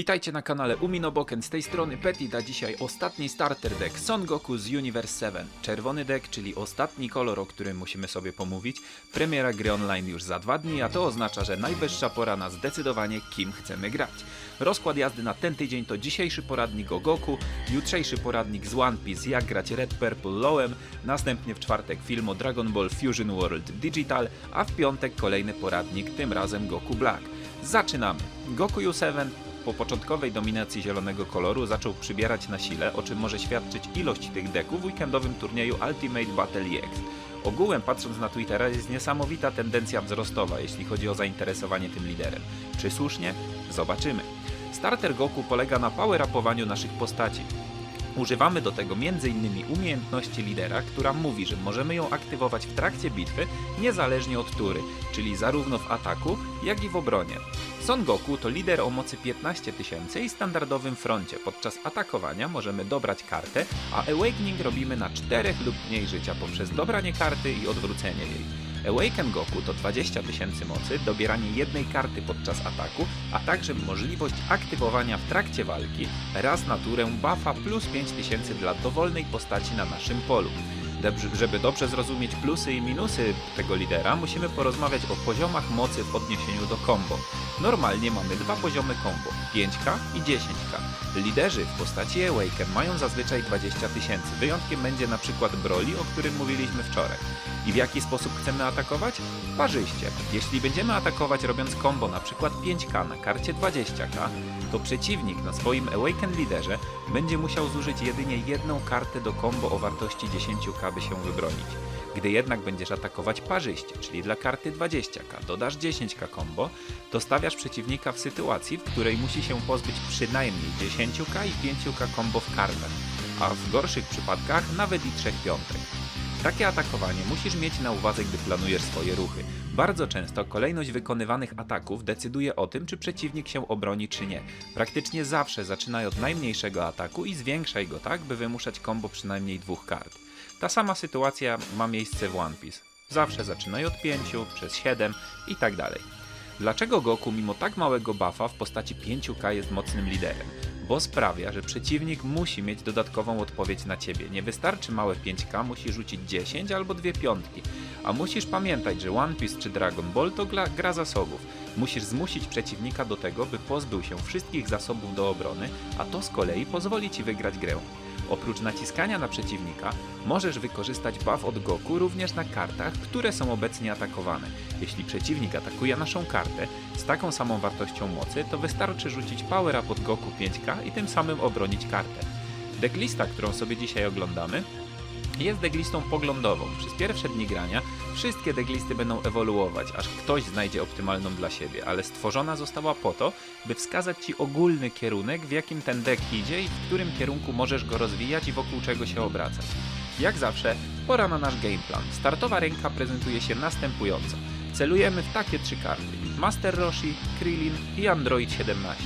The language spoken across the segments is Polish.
Witajcie na kanale Uminoboken, z tej strony Petit, a dzisiaj ostatni starter deck Son Goku z Universe 7. Czerwony deck, czyli ostatni kolor, o którym musimy sobie pomówić. Premiera gry online już za dwa dni, a to oznacza, że najwyższa pora na zdecydowanie kim chcemy grać. Rozkład jazdy na ten tydzień to dzisiejszy poradnik o Goku, jutrzejszy poradnik z One Piece jak grać Red Purple Lowem, następnie w czwartek film o Dragon Ball Fusion World Digital, a w piątek kolejny poradnik, tym razem Goku Black. Zaczynamy! Goku U7 po początkowej dominacji zielonego koloru zaczął przybierać na sile, o czym może świadczyć ilość tych deków w weekendowym turnieju Ultimate Battle EX. Ogółem patrząc na Twittera jest niesamowita tendencja wzrostowa, jeśli chodzi o zainteresowanie tym liderem. Czy słusznie? Zobaczymy. Starter Goku polega na power-upowaniu naszych postaci. Używamy do tego m.in. umiejętności lidera, która mówi, że możemy ją aktywować w trakcie bitwy niezależnie od tury, czyli zarówno w ataku, jak i w obronie. Son Goku to lider o mocy 15 tysięcy i standardowym froncie. Podczas atakowania możemy dobrać kartę, a Awakening robimy na 4 lub mniej życia poprzez dobranie karty i odwrócenie jej. Awaken Goku to 20 tysięcy mocy, dobieranie jednej karty podczas ataku, a także możliwość aktywowania w trakcie walki raz na turę buffa plus 5000 dla dowolnej postaci na naszym polu. Żeby dobrze zrozumieć plusy i minusy tego lidera, musimy porozmawiać o poziomach mocy w odniesieniu do combo. Normalnie mamy dwa poziomy combo, 5k i 10k. Liderzy w postaci Awaken mają zazwyczaj 20 tysięcy. Wyjątkiem będzie na przykład Broly, o którym mówiliśmy wczoraj. I w jaki sposób chcemy atakować? Parzyście. Jeśli będziemy atakować robiąc combo na przykład 5k na karcie 20k, to przeciwnik na swoim Awaken liderze będzie musiał zużyć jedynie jedną kartę do combo o wartości 10k, by się wybronić. Gdy jednak będziesz atakować parzyście, czyli dla karty 20k dodasz 10k combo, to stawiasz przeciwnika w sytuacji, w której musi się pozbyć przynajmniej 10k i 5k combo w kartach, a w gorszych przypadkach nawet i 3 piątek. Takie atakowanie musisz mieć na uwadze, gdy planujesz swoje ruchy. Bardzo często kolejność wykonywanych ataków decyduje o tym, czy przeciwnik się obroni, czy nie. Praktycznie zawsze zaczynaj od najmniejszego ataku i zwiększaj go tak, by wymuszać combo przynajmniej dwóch kart. Ta sama sytuacja ma miejsce w One Piece. Zawsze zaczynaj od 5, przez 7 i tak dalej. Dlaczego Goku mimo tak małego buffa w postaci 5k jest mocnym liderem? Bo sprawia, że przeciwnik musi mieć dodatkową odpowiedź na ciebie. Nie wystarczy małe 5k, musi rzucić 10 albo dwie piątki. A musisz pamiętać, że One Piece czy Dragon Ball to gra, gra zasobów. Musisz zmusić przeciwnika do tego, by pozbył się wszystkich zasobów do obrony, a to z kolei pozwoli ci wygrać grę. Oprócz naciskania na przeciwnika, możesz wykorzystać buff od Goku również na kartach, które są obecnie atakowane. Jeśli przeciwnik atakuje naszą kartę z taką samą wartością mocy, to wystarczy rzucić power up od Goku 5k i tym samym obronić kartę. Decklista, którą sobie dzisiaj oglądamy, jest decklistą poglądową. Przez pierwsze dni grania wszystkie decklisty będą ewoluować, aż ktoś znajdzie optymalną dla siebie, ale stworzona została po to, by wskazać Ci ogólny kierunek, w jakim ten deck idzie i w którym kierunku możesz go rozwijać i wokół czego się obracać. Jak zawsze, pora na nasz gameplan. Startowa ręka prezentuje się następująco. Celujemy w takie trzy karty. Master Roshi, Krillin i Android 17.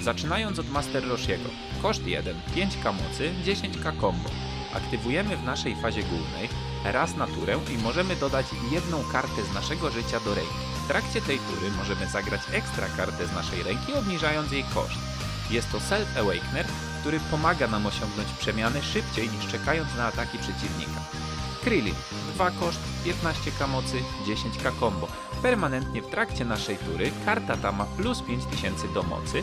Zaczynając od Master Roshiego. Koszt 1, 5k mocy, 10k combo. Aktywujemy w naszej fazie głównej raz na turę i możemy dodać jedną kartę z naszego życia do ręki. W trakcie tej tury możemy zagrać ekstra kartę z naszej ręki, obniżając jej koszt. Jest to Self Awakener, który pomaga nam osiągnąć przemiany szybciej niż czekając na ataki przeciwnika. Krillin. 2 koszt, 15k mocy, 10k combo. Permanentnie w trakcie naszej tury karta ta ma plus 5000 do mocy,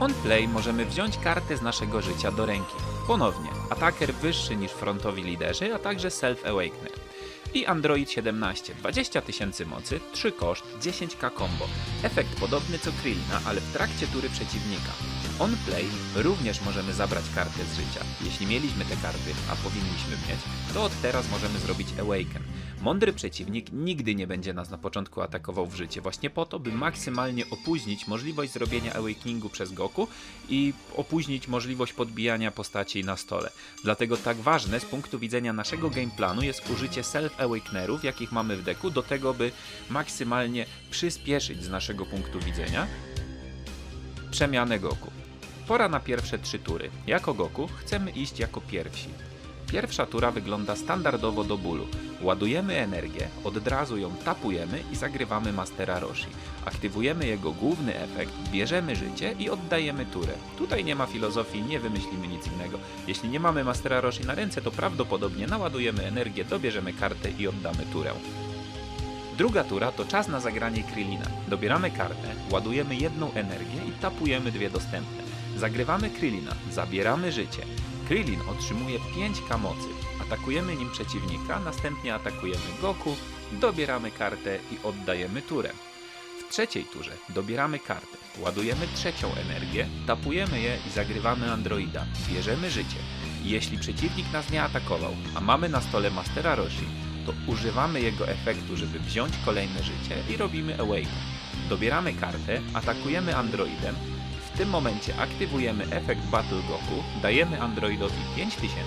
on play możemy wziąć kartę z naszego życia do ręki. Ponownie, ataker wyższy niż frontowi liderzy, a także self-awakener. I Android 17, 20 tysięcy mocy, 3 koszt, 10k combo. Efekt podobny co Krillina, ale w trakcie tury przeciwnika. On play również możemy zabrać kartę z życia. Jeśli mieliśmy te karty, a powinniśmy mieć, to od teraz możemy zrobić Awaken. Mądry przeciwnik nigdy nie będzie nas na początku atakował w życie, właśnie po to, by maksymalnie opóźnić możliwość zrobienia Awakeningu przez Goku i opóźnić możliwość podbijania postaci na stole. Dlatego tak ważne z punktu widzenia naszego gameplanu jest użycie self-awakenerów, jakich mamy w deku, do tego, by maksymalnie przyspieszyć z naszego punktu widzenia przemianę Goku. Pora na pierwsze trzy tury. Jako Goku chcemy iść jako pierwsi. Pierwsza tura wygląda standardowo do bólu. Ładujemy energię, od razu ją tapujemy i zagrywamy Mastera Roshi. Aktywujemy jego główny efekt, bierzemy życie i oddajemy turę. Tutaj nie ma filozofii, nie wymyślimy nic innego. Jeśli nie mamy Mastera Roshi na ręce, to prawdopodobnie naładujemy energię, dobierzemy kartę i oddamy turę. Druga tura to czas na zagranie Krillina. Dobieramy kartę, ładujemy jedną energię i tapujemy dwie dostępne. Zagrywamy Krillina, zabieramy życie. Krillin otrzymuje 5k mocy. Atakujemy nim przeciwnika, następnie atakujemy Goku, dobieramy kartę i oddajemy turę. W trzeciej turze dobieramy kartę, ładujemy trzecią energię, tapujemy je i zagrywamy androida. Bierzemy życie. Jeśli przeciwnik nas nie atakował, a mamy na stole Mastera Roshi, to używamy jego efektu, żeby wziąć kolejne życie i robimy Awaken. Dobieramy kartę, atakujemy androidem, w tym momencie aktywujemy efekt Battle Goku, dajemy androidowi 5000,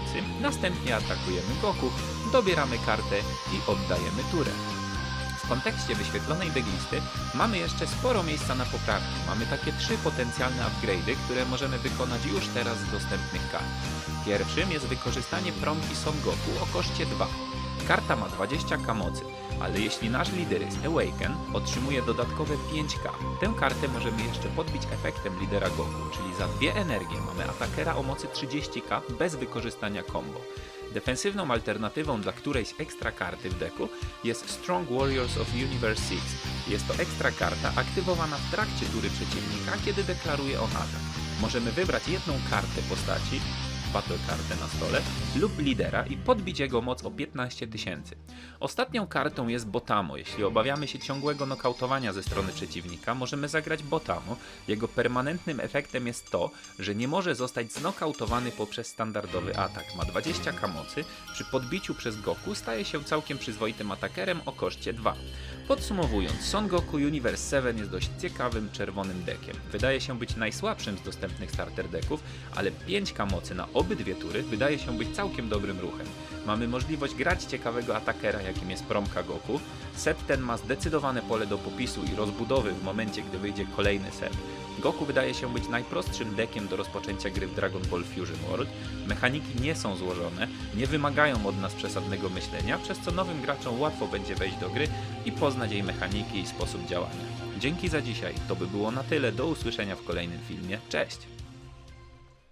następnie atakujemy Goku, dobieramy kartę i oddajemy turę. W kontekście wyświetlonej deglisty mamy jeszcze sporo miejsca na poprawki. Mamy takie trzy potencjalne upgrade'y, które możemy wykonać już teraz z dostępnych kart. Pierwszym jest wykorzystanie promki Son Goku o koszcie 2. Karta ma 20k mocy, ale jeśli nasz lider jest Awaken, otrzymuje dodatkowe 5k. Tę kartę możemy jeszcze podbić efektem lidera Goku, czyli za dwie energie mamy atakera o mocy 30k bez wykorzystania combo. Defensywną alternatywą dla którejś ekstra karty w deku jest Strong Warriors of Universe 6. Jest to ekstra karta aktywowana w trakcie tury przeciwnika, kiedy deklaruje on atak. Możemy wybrać jedną kartę postaci, battle kartę na stole, lub lidera i podbić jego moc o 15 tysięcy. Ostatnią kartą jest Botamo. Jeśli obawiamy się ciągłego nokautowania ze strony przeciwnika, możemy zagrać Botamo. Jego permanentnym efektem jest to, że nie może zostać znokautowany poprzez standardowy atak. Ma 20k mocy, przy podbiciu przez Goku staje się całkiem przyzwoitym atakerem o koszcie 2. Podsumowując, Son Goku Universe 7 jest dość ciekawym czerwonym dekiem. Wydaje się być najsłabszym z dostępnych starter deków, ale 5k mocy na obydwie tury wydaje się być całkiem dobrym ruchem. Mamy możliwość grać ciekawego atakera, jakim jest Promka Goku. Set ten ma zdecydowane pole do popisu i rozbudowy w momencie, gdy wyjdzie kolejny set. Goku wydaje się być najprostszym dekiem do rozpoczęcia gry w Dragon Ball Fusion World. Mechaniki nie są złożone, nie wymagają od nas przesadnego myślenia, przez co nowym graczom łatwo będzie wejść do gry i poznać jej mechaniki i sposób działania. Dzięki za dzisiaj, to by było na tyle, do usłyszenia w kolejnym filmie, cześć!